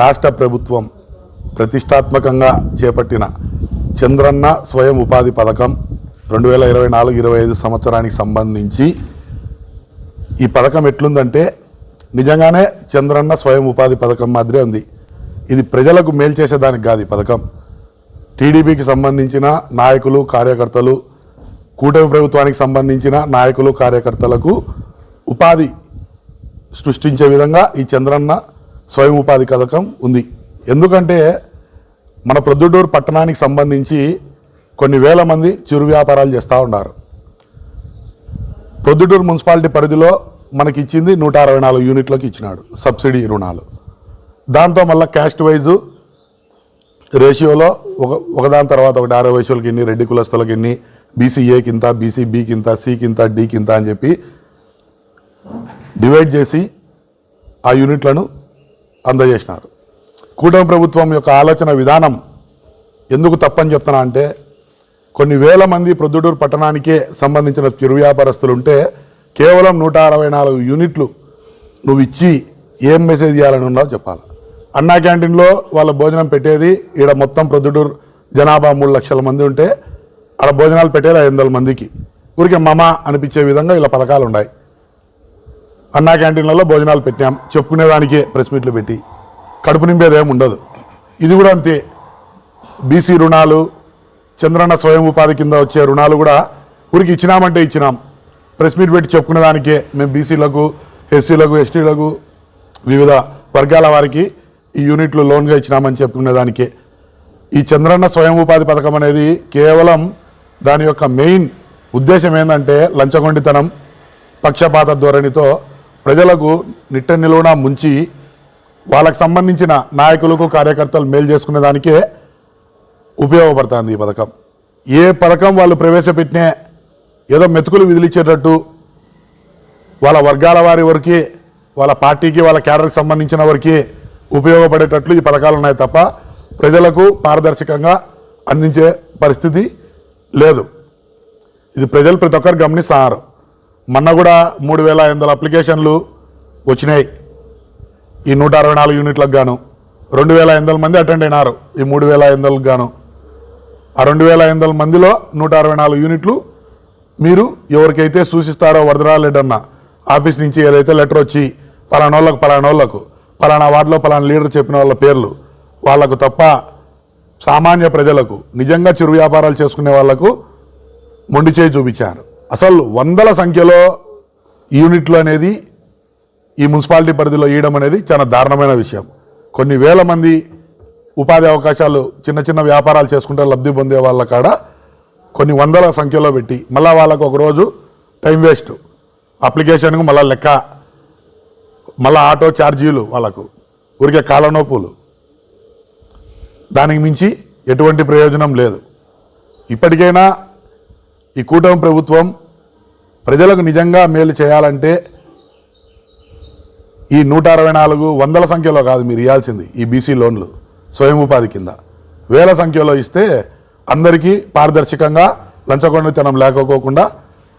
రాష్ట్ర ప్రభుత్వం ప్రతిష్టాత్మకంగా చేపట్టిన చంద్రన్న స్వయం ఉపాధి పథకం రెండు వేల ఇరవై నాలుగు ఇరవై ఐదు సంవత్సరానికి సంబంధించి ఈ పథకం ఎట్లుందంటే నిజంగానే చంద్రన్న స్వయం ఉపాధి పథకం మాదిరే ఉంది. ఇది ప్రజలకు మేలు చేసేదానికి కాదు ఈ పథకం. టీడీపీకి సంబంధించిన నాయకులు కార్యకర్తలు కూటమి ప్రభుత్వానికి సంబంధించిన నాయకులు కార్యకర్తలకు ఉపాధి సృష్టించే విధంగా ఈ చంద్రన్న స్వయం ఉపాధి పథకం ఉంది. ఎందుకంటే మన ప్రొద్దుటూరు పట్టణానికి సంబంధించి కొన్ని వేల మంది చిరు వ్యాపారాలు చేస్తూ ఉన్నారు. ప్రొద్దుటూరు మున్సిపాలిటీ పరిధిలో మనకి ఇచ్చింది నూట అరవై నాలుగు యూనిట్లకు ఇచ్చినాడు సబ్సిడీ రుణాలు. దాంతో మళ్ళీ క్యాస్ట్ వైజు రేషియోలో ఒక ఒకదాని తర్వాత ఒకటి ఆరో వయసులకి ఇన్ని రెడ్డి కులస్తులకి ఇన్ని బీసీఏ కింత బీసీ బి కింత సి ఇంత డి ఇంత అని చెప్పి డివైడ్ చేసి ఆ యూనిట్లను అందజేసినారు. కూటమి ప్రభుత్వం యొక్క ఆలోచన విధానం ఎందుకు తప్పని చెప్తున్నా అంటే కొన్ని వేల మంది ప్రొద్దుటూరు పట్టణానికే సంబంధించిన చిరు వ్యాపారస్తులు ఉంటే కేవలం నూట అరవై నాలుగు యూనిట్లు నువ్వు ఇచ్చి ఏం మెసేజ్ ఇవ్వాలని ఉందో చెప్పాలి. అన్నా క్యాంటీన్లో వాళ్ళ భోజనం పెట్టేది ఈడ మొత్తం ప్రొద్దుటూరు జనాభా మూడు లక్షల మంది ఉంటే ఆడ భోజనాలు పెట్టేది ఐదు వందల మందికి. ఊరికే మమ అనిపించే విధంగా ఇలా పథకాలు ఉన్నాయి. అన్నా క్యాంటీన్లలో భోజనాలు పెట్టాం చెప్పుకునేదానికే ప్రెస్ మీట్లు పెట్టి. కడుపు నింపేదేం ఉండదు. ఇది కూడా అంతే. బీసీ రుణాలు చంద్రన్న స్వయం ఉపాధి కింద వచ్చే రుణాలు కూడా ఊరికి ఇచ్చినామంటే ఇచ్చినాం. ప్రెస్ మీట్ పెట్టి చెప్పుకునేదానికే మేము బీసీలకు ఎస్సీలకు ఎస్టీలకు వివిధ వర్గాల వారికి ఈ యూనిట్లు లోన్గా ఇచ్చినామని చెప్పుకునేదానికే. ఈ చంద్రన్న స్వయం ఉపాధి పథకం అనేది కేవలం దాని యొక్క మెయిన్ ఉద్దేశం ఏంటంటే లంచగొండితనం పక్షపాత ధోరణితో ప్రజలకు నిట్ట నిలువన ముంచి వాళ్ళకు సంబంధించిన నాయకులకు కార్యకర్తలు మేలు చేసుకునే దానికే ఉపయోగపడుతుంది ఈ పథకం. ఏ పథకం వాళ్ళు ప్రవేశపెట్టినే ఏదో మెతుకులు విదిలిచ్చేటట్టు వాళ్ళ వర్గాల వారి వరకు వాళ్ళ పార్టీకి వాళ్ళ క్యాడర్కి సంబంధించిన వరకు ఉపయోగపడేటట్లు ఈ పథకాలు ఉన్నాయి తప్ప ప్రజలకు పారదర్శకంగా అందించే పరిస్థితి లేదు. ఇది ప్రజలు ప్రతి ఒక్కరు గమనిస్తున్నారు మొన్న కూడా మూడు వేల ఐదు వందల అప్లికేషన్లు వచ్చినాయి. ఈ నూట అరవై నాలుగు యూనిట్లకు గాను. రెండు వేల ఐదు వందల మంది అటెండ్ అయినారు ఈ మూడు వేల ఐదు వందలకు గాను. ఆ రెండు వేల ఐదు వందల మందిలో నూట అరవై నాలుగు యూనిట్లు మీరు ఎవరికైతే సూచిస్తారో వరదరాలేడన్న ఆఫీస్ నుంచి ఏదైతే లెటర్ వచ్చి పలానోళ్ళకు పలానోళ్ళకు పలానా వార్డులో పలానా లీడర్ చెప్పిన వాళ్ళ పేర్లు వాళ్ళకు తప్ప సామాన్య ప్రజలకు నిజంగా చిరు వ్యాపారాలు చేసుకునే వాళ్ళకు మొండి చేయి చూపించారు. అసలు వందల సంఖ్యలో యూనిట్లు అనేది ఈ మున్సిపాలిటీ పరిధిలో ఇవ్వడం అనేది చాలా దారుణమైన విషయం. కొన్ని వేల మంది ఉపాధి అవకాశాలు చిన్న చిన్న వ్యాపారాలు చేసుకుంటే లబ్ధి పొందే వాళ్ళ కాడ కొన్ని వందల సంఖ్యలో పెట్టి మళ్ళీ వాళ్ళకు ఒక రోజు టైం వేస్ట్. అప్లికేషన్కు మళ్ళీ లెక్క. మళ్ళీ ఆటో ఛార్జీలు వాళ్ళకు. ఊరికే కాలనొప్పులు దానికి మించి ఎటువంటి ప్రయోజనం లేదు. ఇప్పటికైనా ఈ కూటమి ప్రభుత్వం ప్రజలకు నిజంగా మేలు చేయాలంటే ఈ నూట అరవై నాలుగు వందల సంఖ్యలో కాదు మీరు ఇవ్వాల్సింది ఈ బీసీ లోన్లు స్వయం ఉపాధి కింద. వేల సంఖ్యలో ఇస్తే అందరికీ పారదర్శకంగా లంచగొండతనం లేకపోకుండా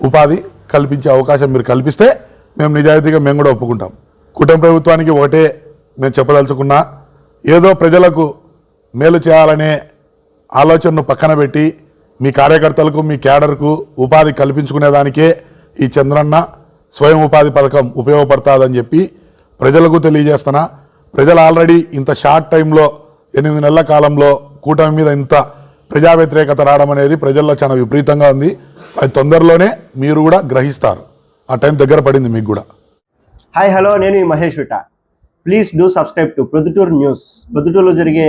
ఉపాధి కల్పించే అవకాశం మీరు కల్పిస్తే మేము నిజాయితీగా మేము కూడా ఒప్పుకుంటాం. కుటుంబ ప్రభుత్వానికి ఒకటే మేము చెప్పదలుచుకున్నా ఏదో ప్రజలకు మేలు చేయాలనే ఆలోచనను పక్కన పెట్టి మీ కార్యకర్తలకు మీ క్యాడర్కు ఉపాధి కల్పించుకునేదానికే ఈ చంద్రన్న స్వయం ఉపాధి పథకం ఉపయోగపడుతుందని చెప్పి ప్రజలకు తెలియజేస్తున్నా. ప్రజలు ఆల్రెడీ ఇంత షార్ట్ టైంలో ఎనిమిది నెలల కాలంలో కూటమి మీద ఇంత ప్రజా వ్యతిరేకత రావడం అనేది ప్రజల్లో చాలా విపరీతంగా ఉంది. అది తొందరలోనే మీరు కూడా గ్రహిస్తారు. ఆ టైం దగ్గర పడింది మీకు కూడా. హాయ్ హలో నేను Mahesh విట please do subscribe to Proddatur news ప్రొద్దుటూరులో జరిగే